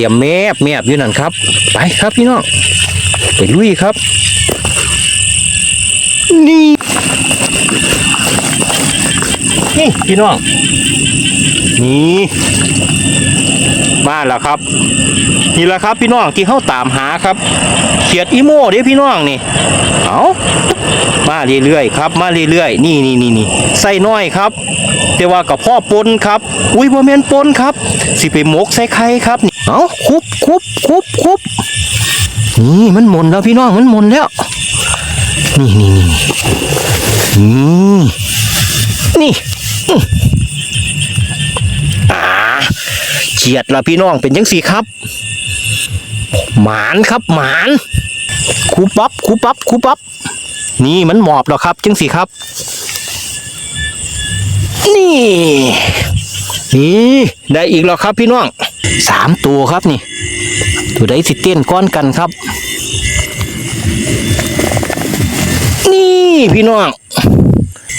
เตรียมแมบแมบอยู่นั่นครับ ไปครับพี่น้องไปลุยครับ นี่นี่พี่น้องนี่มาแล้วครับ นี่แหละครับพี่น้องที่เขาตามหาครับเขียดอีโม่เด้พี่น้องนี่เอามาเรื่อยๆครับมาเรื่อยๆนี่นี่นี่นี่ใส่น้อยครับ แต่ว่ากับพ่อปนครับ อุ้ยบ่แมนปนครับ สิไปหมกใส่ไข่ครับ เอาคุบคุบคุบคุบนี่มันหมนแล้วพี่น้องมันหมนแล้ว นี่นี่นี่นี่นี่อื้ออ่าเฉียดละพี่น้องเป็นจังสี่ครับ หมานครับหมานคูปับคูปับคูปับนี่มันหมอบแล้วครับจังสี่ครับ นี่ นี่ได้อีกแล้วครับพี่น้องสามตัวครับนี่ ตัวใดสิเต้นก้อนกันครับ นี่พี่น้อง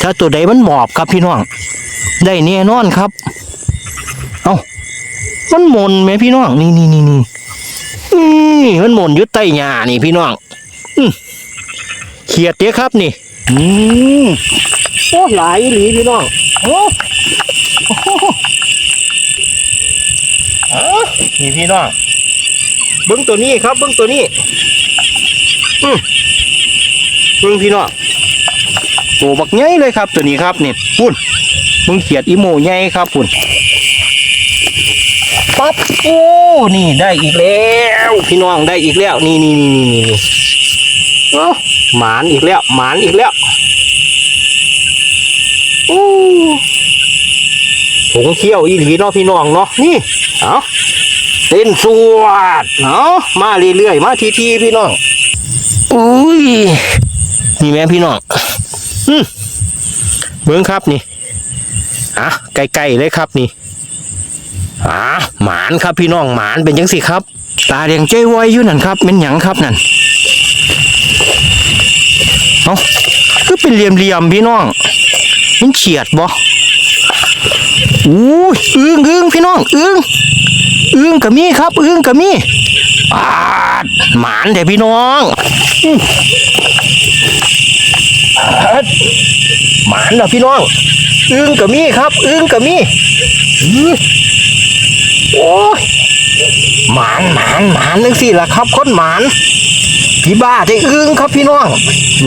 ถ้าตัวใดมันหมอบครับพี่น้อง ได้แน่นอนครับ เอามันหมนไหมพี่น้อง นี่นี่นี่นี่นี่มันหมนอยุดใต้หญ้านี่พี่น้องอื้อเขียดเตี้ยครับนี่ อืมโอ้หลายอีหลีพี่น้องโอ้โอ้าวนี่พี่น้องเบิ้งตัวนี้ครับเบิ้งตัวนี้อืมเบิ้งพี่น้องตัวบักใหญ่เลยครับ ตัวนี้ครับนี่พุ่นมึงเขียดอีโมใหญ่ครับพุ่นปั๊บโอ้นี่ได้อีกแล้ว พี่น้องได้อีกแล้ว นี่นี่นี่นี่นี่นี่เอ้หมานอีกแล้ว หมานอีกแล้วโอ้ผงเขี้ยวอีหลีเนาะพี่น้องเนาะนี่ เอาเต้นสวดเนาะมาเรื่อยๆมาทีๆพี่น้องอุ้ยนี่แม่พี่น้องอืมเบิ้งครับนี่อะไกลๆเลยครับนี่อะหมานครับพี่น้องหมานเป็นจังสิครับ ตาแดงใจไวอยู่นั่นครับเป็นหยังครับนั่นเอาก็เป็นเหลี่ยมๆพี่น้อง มันเฉียดบ่ อู้ยอึ้งอึ้งพี่น้องอึ้งอึ้งกับมีครับอึ้งกับมีอ่าดหมานแต่พี่น้องหมานเหรอพี่น้องอึ้งกับมีครับอึ้งกับมีอื้อโอ้ยหมานหมานหมานนึงสิล่ะครับคนหมานพี่บ้าได้อึ้งครับพี่น้อง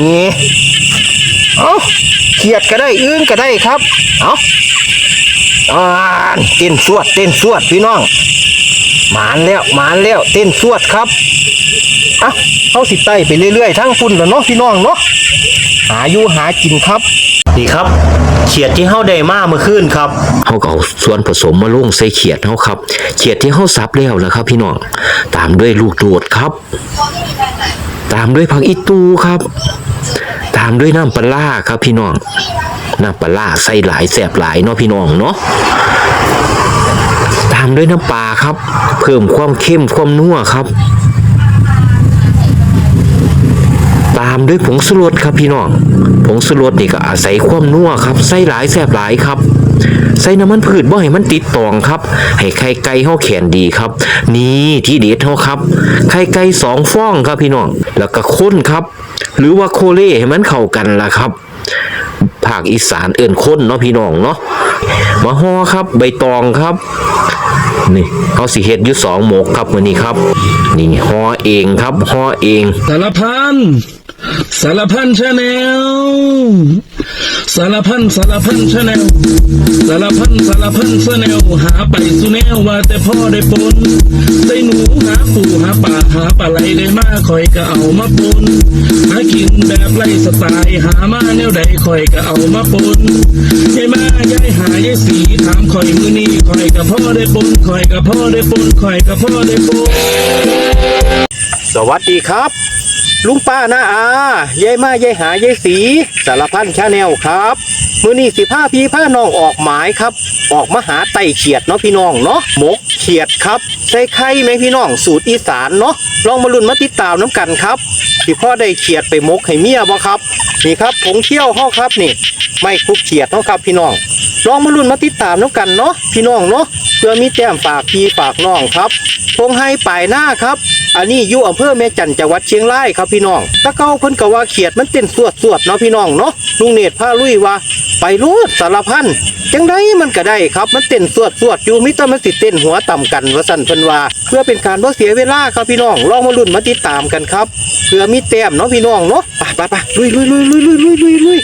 นี่เอาเขียดก็ได้อึ้งก็ได้ครับ เอา อ่านเต้นสวดเต้นสวดพี่น้องหมานแล้วหมานแล้วเต้นสวดครับอะเขาสิไต่ไปเรื่อยๆทั้งฝุ่นแล้วเนาะพี่น้องเนาะหาอยู่หากินครับนี่ครับเขียดที่เฮาได้มาเมื่อคืนครับเฮาก็เอาส่วนผสมมาลงใส่เขียดเฮาครับเขียดที่เฮาสับแล้วนะครับ พี่น้องตามด้วยลูกโดดครับ ตามด้วยผักอีตูครับ ตามด้วยน้ำปลาร้าครับพี่น้อง น้ำปลาใส่หลายแสบหลายเนาะพี่น้องเนาะตามด้วยน้ำปลาครับ เพิ่มความเข้มความนัวครับ ตามด้วยผงสุรสครับพี่น้องผงสุรสนี่ก็อาศัยความนัวครับใส่หลายแสบหลายครับใส่น้ำมันพืชบ่ให้มันติดตองครับ ให้ไข่ไก่เฮาแข็งดีครับ นี่ที่เด็ดเฮาครับ ไข่ไก่สองฟองครับพี่น้องแล้วก็ข้นครับ หรือว่าโคเล่ให้มันเข้ากันล่ะครับ ภาคอีสานเอื่นค้นเนาะพี่น้องเนาะมาห่อครับใบตองครับนี่เขาสีเฮ็ดยุสองหมกครับวันนี้ครับ นี่ห่อเองครับห่อเองสารพัน สารพันชาแนลสารพันสารพันชาแนลสารพันสารพันชาแนลหาไปสุแนวว่าแต่พ่อได้ปนได้หนูหาปูหาป่าหาปลาไหลได้มาคอยก็เอามาปนหากินแบบไล่สไตล์หามาแนวใดคอยก็เอามาปนยายมายายหายายสีถามคอยมือนี้คอยกับพ่อได้ปนคอยกับพ่อได้ปนคอยกับพ่อได้ปนสวัสดีครับ ลุงป้าน้าอายายมายายหายายสีสารพันชาแนลครับมือนี้สิผ้าพี่ผ้าน้องออกหมายครับ ออกมาหาไต่เขียดเนาะพี่น้องเนาะหมกเขียดครับใส่ไข่ไหมพี่น้องสูตรอีสานเนาะลองมาลุ้นมาติดตามน้ำกันครับสิพ่อได้เขียดไปหมกให้เมียบ่ครับ นี่ครับผงเชี่ยวห่อครับนี่ ไม่คุกเขียดเนาะครับพี่น้องลองมาลุ้นมาติดตามน้ำกันเนาะพี่น้องเนาะเพื่อมีแต้มฝากพี่ฝากน้องครับพงให้ปลายหน้าครับ อันนี้อยู่อำเภอแม่จันจังหวัดเชียงรายครับพี่น้องตะเก้าเพิ่นก็ว่าเขียดมันเต้นสวดสวดเนาะพี่น้องเนาะลุงเนตรพาลุยว่าไปรูดสารพันจังไดมันก็ได้ครับมันเต้นสวดสวดอยู่มิตรมันสิเต้นหัวต่ำกันว่าสั่นเพิ่นว่า เพื่อเป็นการบ่เสียเวลาครับพี่น้องลองมาลุ้นมาติดตามกันครับเพื่อมีแต้มเนาะพี่น้องเนาะไปไปไปลุยลุยลุยลุยลุยลุยลุยลุย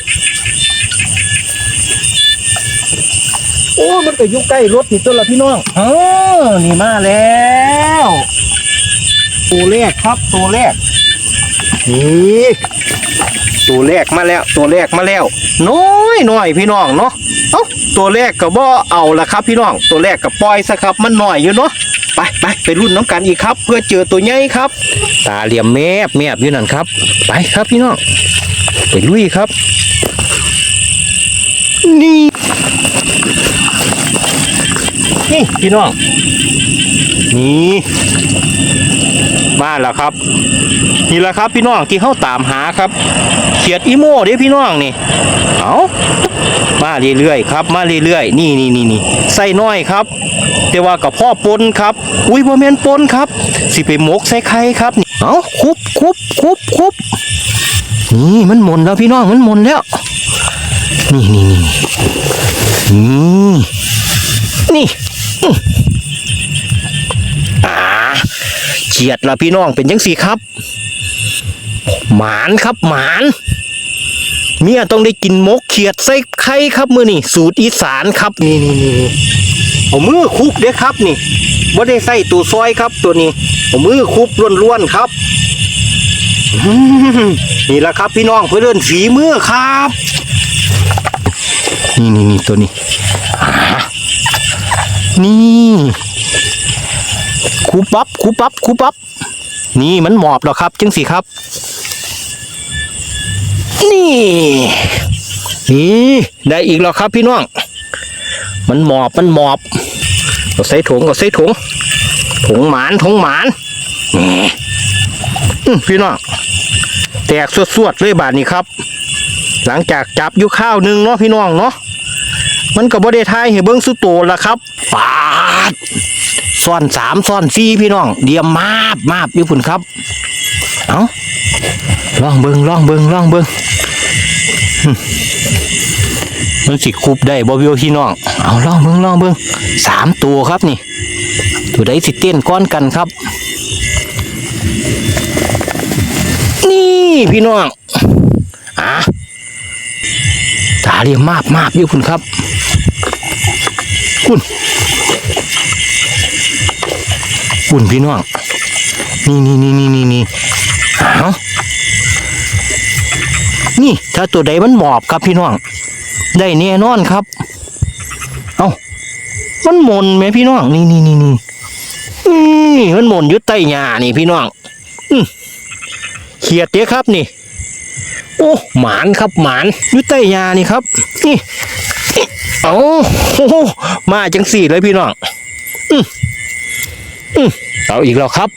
โอ้มันก็อยู่ใกล้รถนี่ตัวละพี่น้องเออนี่มาแล้ว ตัวแรกครับตัวแรกนี่ตัวแรกมาแล้ว ตัวแรกมาแล้ว น้อยน้อยพี่น้องเนาะเอ้าตัวแรกก็บ่เอาละครับ พี่น้อง ตัวแรกก็ปล่อยซะครับ มันหน้อยอยู่เนาะไปไปไปรุ่นน้ำกันอีกครับ เพื่อเจอตัวใหญ่ครับ ตาเหลี่ยมแมบแมบอยู่นั่นครับ ไปครับพี่น้องไปลุยครับ นี่นี่พี่น้องนี่ มาแล้วครับ นี่แหละครับพี่น้องที่เขาตามหาครับเขียดอีโม่เด้พี่น้องนี่เอามาเรื่อยๆครับ มาเรื่อยๆนี่นี่นี่นี่ใส่น้อยครับ แต่ว่ากับพ่อปนครับ อุ้ยบ่แมนปนครับ สิไปหมกใส่ไข่ครับนี่เอาคุบคุบคุบคุบนี่มันหมนแล้วพี่น้องมันหมนแล้ว นี่นี่นี่นี่นี่ เฉียดละพี่น้องเป็นยังสีครับ หมานครับหมานเมียต้องได้กินมกเขียดใส่ไข่ครับมือนี่สูตรอีสานครับนี่นี่นี่เอามือคุบเด้อครับนี่ว่าได้ใส่ตัวซอยครับ ตัวนี้เอามือคุบล้วนๆครับนี่แหละครับพี่น้องเพื่อนฝีมือครับ นี่นี่นี่ตัวนี้นี่ คูปับคูปับคูปับนี่มันหมอบแล้วครับจังสิครับ นี่ นี่ได้อีกแล้วครับพี่น้อง มันหมอบมันหมอบก็ใส่ถุงก็ใส่ถุงถุงหมานถุงหมานพี่น้องแตกสวดๆเลยบาทนี้ครับ หลังจากจับอยู่ข้าวหนึงเนาะพี่น้องเนาะ มันก็บ่ได้ทายให้เบิ่งสุดโตละครับปาดซ่อนสามซ่อนสี่พี่น้อง เดียมมาบมาบอยู่พุ่นครับ เอาลองเบิ่งลองเบิ่งลองเบิ่งมันสิคุบได้บ่เบียวพี่น้อง เอาลองเบิ่งลองเบิ่งสามตัวครับนี่ ตัวใดสิเต้นก้อนกันครับ นี่พี่น้องอะ ตาเรียมากมากอยู่คุณครับ คุณคุณพี่น้อง นี่นี่นี่นี่นี่นี่เอานี่ ถ้าตัวใดมันหมอบครับพี่น้อง ได้แน่นอนครับ เอามันหมนไหมพี่น้อง นี่นี่นี่นี่นี่มันหมนยุดใต้หญ้านี่พี่น้อง อืมเขียดเตี้ยครับนี่ โอ้หมานครับหมานยู่ใต้ยานี่ครับนี่เอาโอ้มาจังสี่เลยพี่น้องอืมอืมเอาอีกแล้วครับ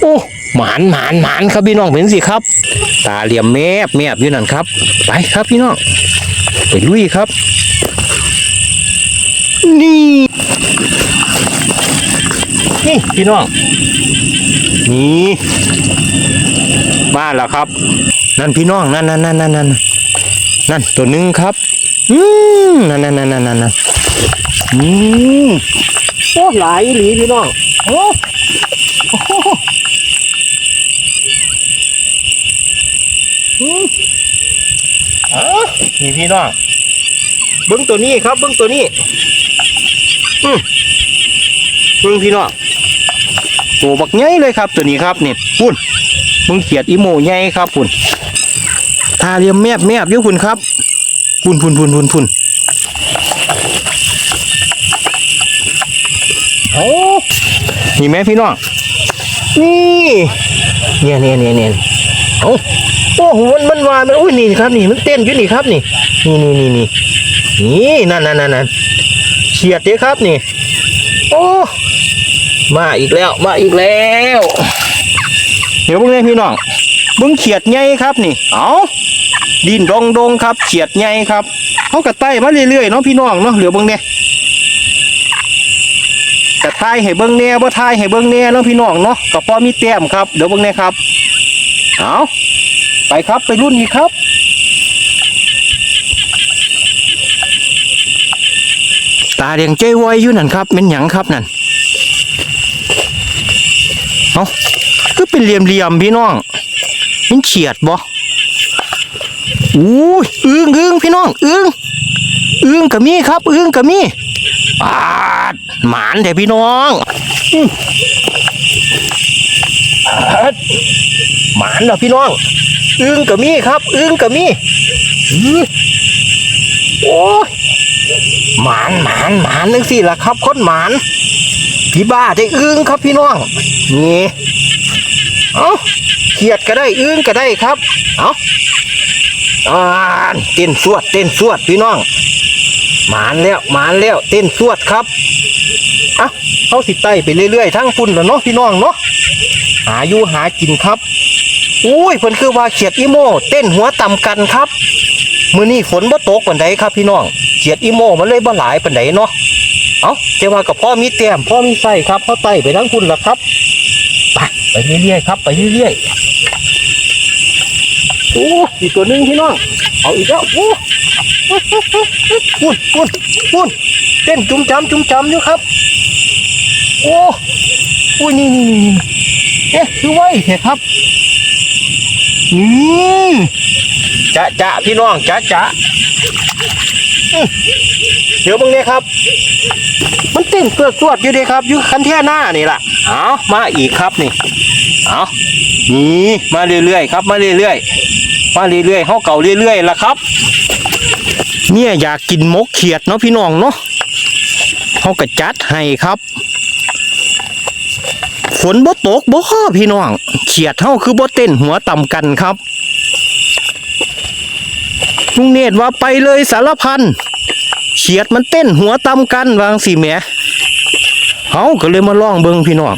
โอ้หมานหมานหมานครับพี่น้องเป็นสิครับ ตาเหลี่ยมแมบแมบอยู่นั่นครับ ไปครับพี่น้องไปลุยครับ นี่นี่พี่น้องนี่มาแล้วครับ นั่นพี่น้องนั่นนั่นนั่นนั่นนั่นนั่นตัวหนึ่งครับอืมนั่นนั่นนั่นนั่นนั่นนั่นอืมโอ้หลายอีหลีพี่น้องโอ้โอ้โหอืมอะนี่พี่น้องเบิ้งตัวนี้ครับเบิ้งตัวนี้อืมเบิ้งพี่น้องตัวบักใหญ่เลยครับ ตัวนี้ครับนี่ปุ่นมึงเขียดอีโมใหญ่ครับพุ่น ตาเรียมแมบแมบยู่พุ่นครับพุ่นพุ่นพุ่นพุ่นพุ่นโอ้นี่แม่พี่น้อง นี่เนี่ยเนี่ยเนี่ยเนี่ยเอาโอ้โหมันมันวายมันอุ้ยนี่ครับนี่มันเต้นอยู่นี่ครับนี่ นี่นี่นี่นี่นี่นั่นนั่นนั่นนั่นเฉียดเด้ครับนี่ โอ้มาอีกแล้วมาอีกแล้ว เดี๋ยวเบิ่งเลยพี่น้อง บิ่งเขียดใหญ่ครับนี่ เอาดินดงดงครับ เขียดใหญ่ครับเขากระไต่มาเรื่อยๆเนาะพี่น้องเนาะเหลือเบิ่งเนี่ยกระทายให้เบิ่งแหน่บ่ทายให้เบิ่งแหน่เนาะพี่น้องเนาะก็พอมีแต้มครับเดี๋ยวเบิ่งเนี่ยครับ เอาไปครับไปรุ่นอีกครับตาแดงใจวอยอยู่นั่นครับเป็นหยังครับนั่น เอาก็เป็นเหลี่ยมๆพี่น้อง มันเฉียดบ่อู้ยอึ้งอึ้งพี่น้องอึ้งอึ้งกะมีครับอึ้งกะมีปาดหมานเด้พี่น้องอื้อปาดหมานเหรอพี่น้องอึ้งกะมีครับอึ้งกะมีอื้อโอ้ยหมานหมานหมานนึงสิล่ะครับคนหมานพี่บ้าได้อึ้งครับพี่น้องนี่เอา เขียดก็ได้อึ้งก็ได้ครับ เอาอ่านเต้นสวดเต้นสวดพี่น้องหมานแล้วหมานแล้วเต้นสวดครับอะเข้าสิไตไปเรื่อยๆทั้งพุ่นแล้วเนาะพี่น้องเนาะหาอยู่หากินครับอุ้ยเพิ่นคือว่าเขียดอีโมเต้นหัวต่ำกันครับมื้อนี้ฝนบ่ตกปานใดครับพี่น้องเขียดอีโมมันเลยบ่หลายปานใดเนาะเอ้าแต่ว่ากับพ่อมีแต้มพ่อมีไส้ครับพ่อไตไปทั้งคุณละครับไปไปเรื่อยๆครับ ไปเรื่อยๆ โอ้อีกตัวหนึ่งพี่น้อง เอาอีกแล้วโอ้ปุ่นปุ่นปุ่นเต้นจุ้มจำจุ้มจำอยู่ครับ โอ้โอ้ยนี่นี่นี่เอ๊ะคือไว้เหรอครับนี่จะจะพี่น้องจะจะเดี๋ยวมึงเนี่ยครับ มันเต้นเพื่อสวดอยู่เดีครับอยู่คันแท่หน้านี่ล่ะ เอามาอีกครับนี่ เอานี่ มาเรื่อยๆครับ มาเรื่อยๆ มาเรื่อยๆเขาเก่าเรื่อยๆล่ะครับ เนี่ยอยากกินมกเขียดเนาะพี่น้องเนาะเขาก็จัดให้ครับฝนบ่ตกบ่ข้อพี่น้องเขียดเฮาคือบ่เต้นหัวต่ำกันครับลุงเนตรว่าไปเลยสารพันเขียดมันเต้นหัวต่ำกันวางสิแหมเฮาก็เลยมาล่องเบิงพี่น้อง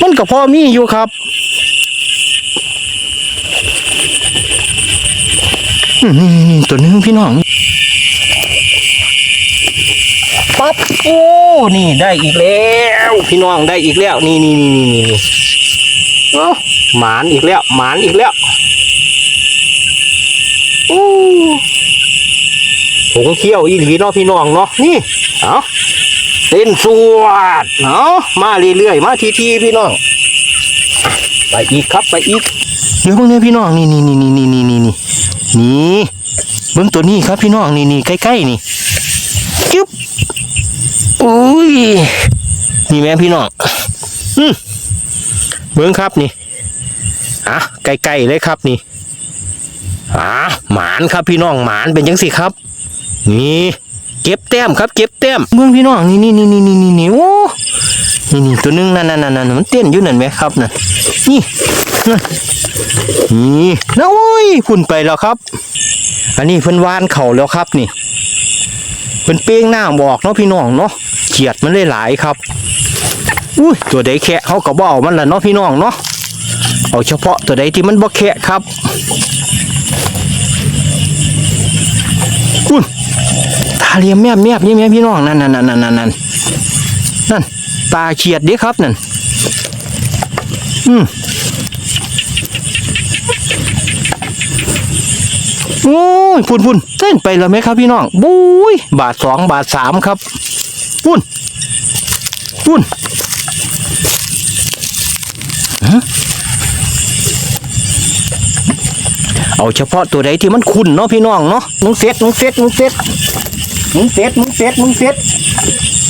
มันก็พอมีอยู่ครับอืมนี่ๆๆ ตัวนึงพี่น้องปั๊บโอ้นี่ได้อีกแล้ว พี่น้องได้อีกแล้ว นี่นี่นี่นี่นี่เอ้าหมานอีกแล้ว หมานอีกแล้วโอ้ผงเขี้ยวอีหลีเนาะพี่น้องเนาะนี่เอาเต้นสวดเนาะมาเรื่อยๆมาทีๆพี่น้อง ไปอีกครับไปอีกเดี๋ยวพวกนี้พี่น้องนี่นี่นี่นี่นี่นี่นี่ นี่เบิ้งตัวนี้ครับพี่น้องนี่นี่ใกล้ๆนี่จึ๊บอุ้ยนี่แม่พี่น้องอืมเบิ้งครับนี่อะไกล้ๆเลยครับนี่อะหมานครับพี่น้องหมานเป็นจังสิครับ นี่เก็บแต้มครับ เก็บแต้มเบิ้งพี่น้องนี่นี่นี่นี่นี่นี่นี่โอ้นี่นี่ตัวนึงนั่นนั่นนั่นนั่นมันเต้นอยู่นั่นไหมครับนั่นนี่ นั่นนี่นะโอ้ยพุ่นไปแล้วครับ อันนี้เพิ่นวานเข่าแล้วครับนี่เป็นเป้งหน้าบอกเนาะพี่น้องเนาะเขียดมันได้หลายครับอุ้ยตัวใดแคะเขาก็บเอามันละเนาะพี่น้องเนาะเอาเฉพาะตัวใดที่มันบ่แคะครับอุ้ยตาเลียมแมบแมบนี่แม่พี่น้องนั่นนั่นนั่นนั่นนั่นนั่นนั่นตาเขียดเด้ครับนั่นอืม โอ้ยพุ่นพุ่นเต้นไปแล้วไหมครับพี่น้องบุ้ยบาทสองบาทสามครับพุ่นพุ่นเอาเฉพาะตัวใดที่มันคุ้นเนาะพี่น้องเนาะมึงเซ็ตมึงเซ็ตมึงเซ็ตมึงเซ็ตมึงเซ็ตมึงเซ็ต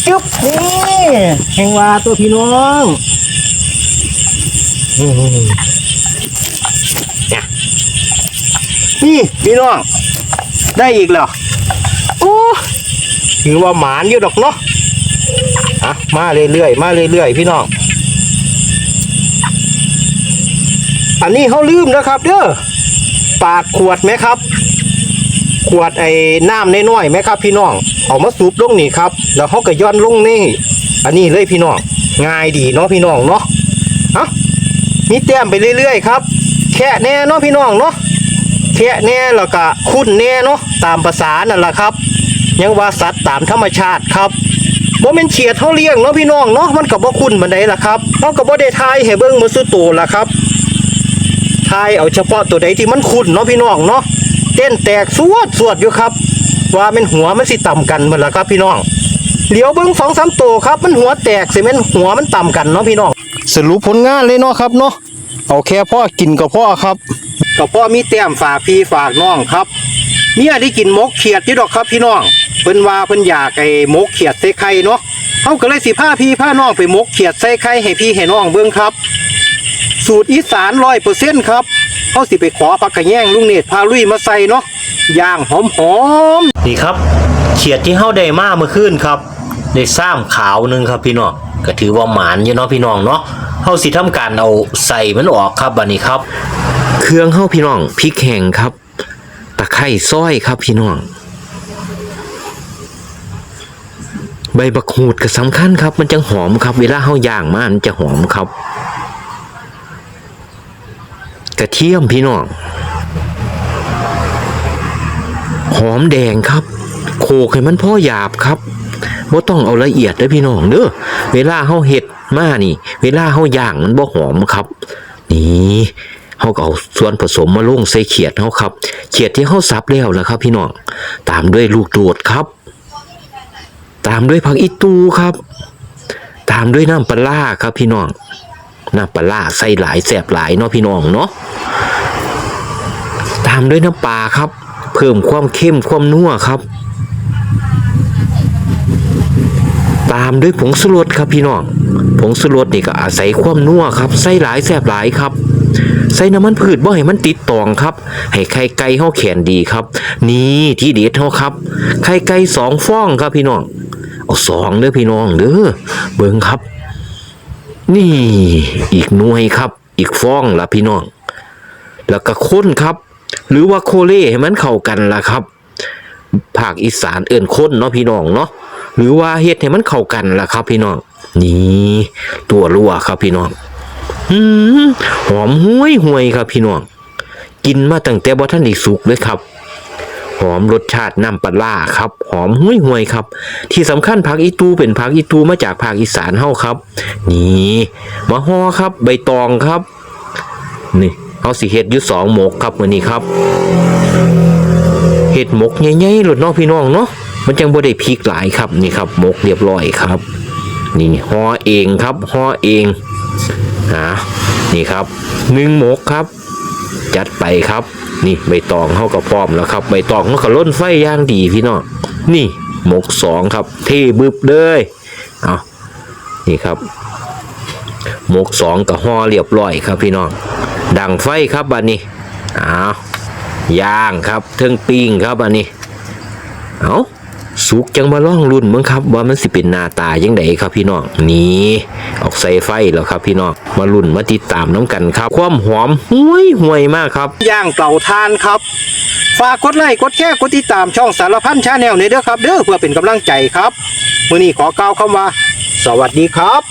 จุ๊บนี่แหงว่าตัวพี่น้อง นี่พี่น้อง ได้อีกแล้วโอ้ถือว่าหมานอยู่ดอกเนาะอะมาเรื่อยๆมาเรื่อยๆพี่น้อง อันนี้เขาลืมนะครับเด้อปากขวดไหมครับ ขวดไอ้น้ำน้อยๆไหมครับ พี่น้องเอามาสูบลงนี่ครับ แล้วเขาก็ย้อนลงนี่ อันนี้เลยพี่น้องง่ายดีเนาะพี่น้องเนาะอ้ามีแต้มไปเรื่อยๆครับ แค่แน่เนาะพี่น้องเนาะ แค่แน่แล้วก็คุ้นแน่เนาะตามภาษานั่นแหละครับ ยังว่าสัตว์ตามธรรมชาติครับบ่แม่นเฉียดเฮาเลี้ยงเนาะพี่น้องเนาะมันก็บ่คุ้นบันไดล่ะครับเฮาก็บ่ได้ทายให้เบิ่งมื้อสุดโตล่ะครับทายเอาเฉพาะตัวใดที่มันคุ้นเนาะพี่น้องเนาะเต้นแตกสวดสวดอยู่ครับ ว่ามันหัวมันสิต่ำกันหมดละครับ พี่น้องเดี๋ยวเบิ้งสองสามตัวครับ มันหัวแตกสิม่นหัวมันต่ำกันเนาะพี่น้องสรุปผลงานเลยเนาะครับเนาะเอาแค่พ่อกินก็พ่อครับ ก็พ่อมีแต้มฝากพี่ฝากน้องครับเมียได้กินมกเขียดที่ดอกครับพี่น้องเพิ่นว่าเพิ่นอยากไอ้มกเขียดใส่ไข่เนาะเฮาก็เลยสิพาพี่พาน้องไปมกเขียดใส่ไข่ให้พี่ให้น้องเบิ่งครับ สูตรอีสานร้อยเปอร์เซ็นต์ครับเขาสิไปขอผักกระแยงลุงเนตรพาลุยมาใส่เนาะย่างหอมหอมนี่ครับเขียดที่เฮาได้มาเมื่อคืนครับได้ซ้ำขาวหนึงครับพี่น้องก็ถือว่าหมานอยู่เนาะพี่น้องเนาะเฮาสิทำการเอาใส่มันออกครับบัดนี้ครับ รื่องเฮาพี่น้องพริกแห้งครับตะไคร้ซอยครับพี่น้อง ใบบักหูดก็สำคัญครับ มันจะหอมครับ เวลาเฮาย่างมามันจะหอมครับ กระเทียมพี่น้องหอมแดงครับ โขกให้มันพ่อหยาบครับบ่ต้องเอาละเอียดเด้อพี่น้องเด้อเวลาเฮาเฮ็ดมานี่ เวลาเฮาย่างมันบ่หอมครับ นี่ เฮาก็เอาส่วนผสมมาลงใส่เขียดเฮาครับเขียดที่เฮาสับแล้วล่ะครับ พี่น้องตามด้วยลูกโดดครับ ตามด้วยผักอีตูครับ ตามด้วยน้ำปลาครับพี่น้องน้ำปลาร้าใส่หลายแสบหลายเนาะพี่น้องเนาะตามด้วยน้ำปลาครับ เพิ่มความเข้มความนัวครับ ตามด้วยผงสุรสครับพี่น้องผงสุรสนี่ก็อาศัยความนัวครับใส่หลายแสบหลายครับใส่น้ำมันพืชบ่ให้มันติดตองครับ ให้ไข่ไก่เฮาแข็งดีครับ นี่ที่เด็ดเฮาครับ ไข่ไก่สองฟองครับพี่น้องเอาสองเด้อพี่น้องเด้อเบิ่งครับ นี่ อีกหน่วยครับ อีกฟองละพี่น้อง แล้วก็ข้นครับ หรือว่าโคเล่ให้มันเข้ากันล่ะครับภาคอีสานเอิ่นข้นเนาะพี่น้องเนาะ หรือว่าเฮ็ดให้มันเข้ากันล่ะครับพี่น้องนี่ตัวรั่วครับพี่น้องอืมหอมห้วยห่วยครับพี่น้องกินมาตั้งแต่บ่ทันได้สุกเลยครับ หอมรสชาติน้ำปลาครับ หอมห้วยห่วยครับ ที่สำคัญผักอีตูเป็นผักอีตูมาจากภาคอีสานเฮาครับ นี่มะฮอครับ ใบตองครับ นี่เอาสิเฮ็ดอยู่สองหมกครับมื้อนี้ครับเฮ็ดหมกใหญ่ๆหลดเนาะพี่น้องเนาะ มันจังบ่ได้พริกหลายครับนี่ครับมกเรียบร้อยครับ นี่ห่อเองครับห่อเองอ่านี่ครับหนึ่งมกครับ จัดไปครับ นี่ใบตองเขาก็พร้อมแล้วครับใบตองเขาก็ล้นไฟย่างดีพี่น้องนี่หมกสองครับ เทบึบเลยเอานี่ครับหมกสองกับห่อเรียบร้อยครับพี่น้อง ดังไฟครับบัดนี้เอาย่างครับเทิงปิ้งครับบัดนี้เอา สุกจังมาล่องรุ่นมึงครับว่ามันสิเป็นหน้าตายังไงครับพี่น้องนี่ออกใส่ไฟแล้วครับพี่น้องมารุ่นมาติดตามน้ำกันครับ ความหอมห่วยห่วยมากครับ ย่างเต่าทานครับ ฝากกดไลค์กดแชร์กดติดตามช่องสารพันชาแนลในเด้อครับเด้อเพื่อเป็นกำลังใจครับ มื้อนี้ขอกล่าวคำว่า สวัสดีครับ